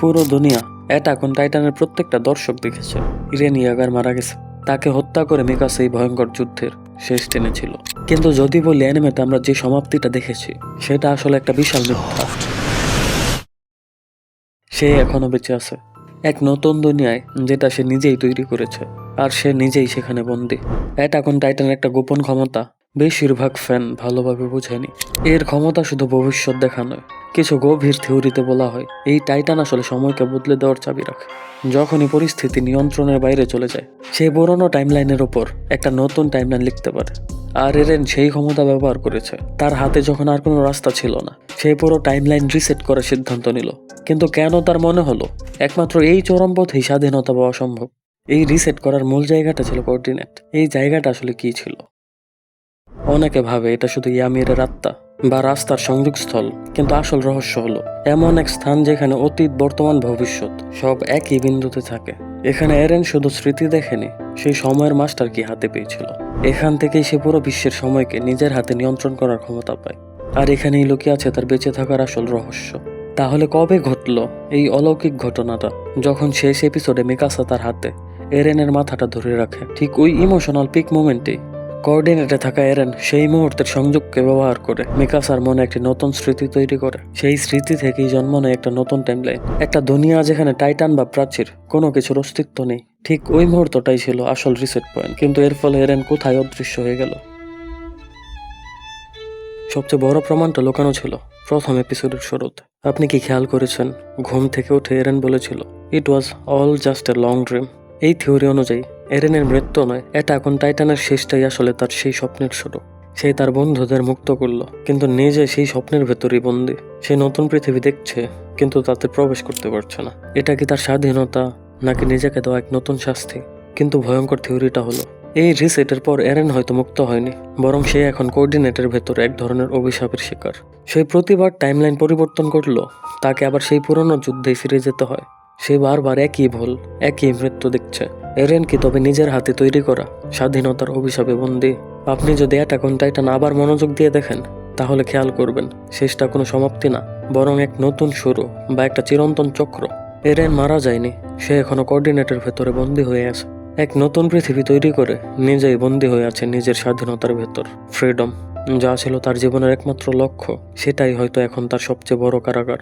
পুরো দুনিয়া এটা এখন টাইটানের প্রত্যেকটা দর্শক দেখেছে। ইরেন ইয়াগার মারা গেছে। তাকে হত্যা করে মেকাস এই ভয়ঙ্কর যুদ্ধের শেষ টেনেছিল কিন্তু যদি বলি অ্যানিমেতে আমরা যে সমাপ্তিটা দেখেছি, সেটা আসলে একটা বিশাল মিথ্যা। সে এখনও বেঁচে আছে। এক নতুন দুনিয়ায় যেটা সে নিজেই তৈরি করেছে, আর সে নিজেই সেখানে বন্দী। এটা এখন টাইটানের একটা গোপন ক্ষমতা বেশিরভাগ ফ্যান ভালোভাবে বোঝেনি। এর ক্ষমতা শুধু ভবিষ্যৎ দেখা নয় কিছু গভীর থিওরিতে বলা হয়, এই টাইটান আসলে সময়কে বদলে দেওয়ার চাবি রাখে। যখনই পরিস্থিতি নিয়ন্ত্রণের বাইরে চলে যায়, সে পুরনো টাইমলাইনের ওপর একটা নতুন টাইমলাইন লিখতে পারে। আর এরেন সেই ক্ষমতা ব্যবহার করেছে। তার হাতে যখন আর কোনো রাস্তা ছিল না, সে পুরো টাইমলাইন রিসেট করার সিদ্ধান্ত নিল। কিন্তু কেন তার মনে হলো, একমাত্র এই চরম পথেই স্বাধীনতা পাওয়া সম্ভব? এই রিসেট করার মূল জায়গাটা ছিল কোঅর্ডিনেট। এই জায়গাটা আসলে কি ছিল? অনেকে ভাবে এটা শুধু ইয়ামিরের আত্মা বা রাস্তার সংযোগস্থল, কিন্তু আসল রহস্য হলো, এমন এক স্থান যেখানে অতীত, বর্তমান, ভবিষ্যৎ সব একই বিন্দুতে থাকে। এখানে এরেন শুধু স্মৃতি দেখেনি, সেই সময়ের মাস্টার কি হাতে পেয়েছিল। এখান থেকেই সে পুরো বিশ্বের সময়কে নিজের হাতে নিয়ন্ত্রণ করার ক্ষমতা পায়। আর এখানেই লুকিয়ে আছে তার বেঁচে থাকার আসল রহস্য। তাহলে কবে ঘটলো এই অলৌকিক ঘটনাটা? যখন শেষ এপিসোডে মিকাসা তার হাতে এরেনের মাথাটা ধরে রাখে, ঠিক ওই ইমোশনাল পিক মোমেন্টেই কোঅর্ডিনেটে থাকা এরেন সেই মুহূর্তের সংযোগকে ব্যবহার করে মিকাসার মনে একটি নতুন স্মৃতি তৈরি করে। সেই স্মৃতি থেকেই জন্ম নেয় একটা নতুন টাইমলাইন একটা দুনিয়া যেখানে টাইটান বা প্রাচীর, কোনো কিছুর অস্তিত্ব নেই। ঠিক ওই মুহূর্তটাই ছিল আসল রিসেট পয়েন্ট কিন্তু এর ফলে এরেন কোথায় অদৃশ্য হয়ে গেল? সবচেয়ে বড় প্রমাণটা লুকানো ছিল প্রথম এপিসোডের শুরুতে। আপনি কি খেয়াল করেছেন? ঘুম থেকে উঠে এরেন বলেছিল it was all just a long dream এই থিওরি অনুযায়ী এরেনের মৃত্যু নয়, এটা এখন টাইটানের শেষটাই আসলে তার সেই স্বপ্নের শুরু। সে তার বন্ধুদের মুক্ত করল, কিন্তু নিজে সেই স্বপ্নের ভেতরই বন্দি। সে নতুন পৃথিবী দেখছে, কিন্তু তাতে প্রবেশ করতে পারছে না। এটা কি তার স্বাধীনতা, নাকি নিজেকে দেওয়া এক নতুন শাস্তি? কিন্তু ভয়ঙ্কর থিওরিটা হলো, এই রিসেটের পর এরেন হয়তো মুক্ত হয়নি, বরং সে এখন কোঅর্ডিনেটের ভেতরে এক ধরনের অভিশাপের শিকার। সে প্রতিবার টাইমলাইন পরিবর্তন করল, তাকে আবার সেই পুরনো যুদ্ধে ফিরে যেতে হয়। সে বারবার একই ভুল, একই মৃত্যু দেখছে। এরেন কি তবে নিজের হাতে তৈরি করা স্বাধীনতার অভিশাপে বন্দী? আপনি যদি অ্যাটাক অন টাইটান আবার মনোযোগ দিয়ে দেখেন, তাহলে খেয়াল করবেন, শেষটা কোনো সমাপ্তি না, বরং এক নতুন শুরু বা একটা চিরন্তন চক্র। এরেন মারা যায়নি, সে এখনও কোঅর্ডিনেটের ভেতরে বন্দী হয়ে আছে। এক নতুন পৃথিবী তৈরি করে নিজেই বন্দী হয়ে আছে নিজের স্বাধীনতার ভেতর। ফ্রিডম, যা ছিল তার জীবনের একমাত্র লক্ষ্য, সেটাই হয়তো এখন তার সবচেয়ে বড় কারাগার।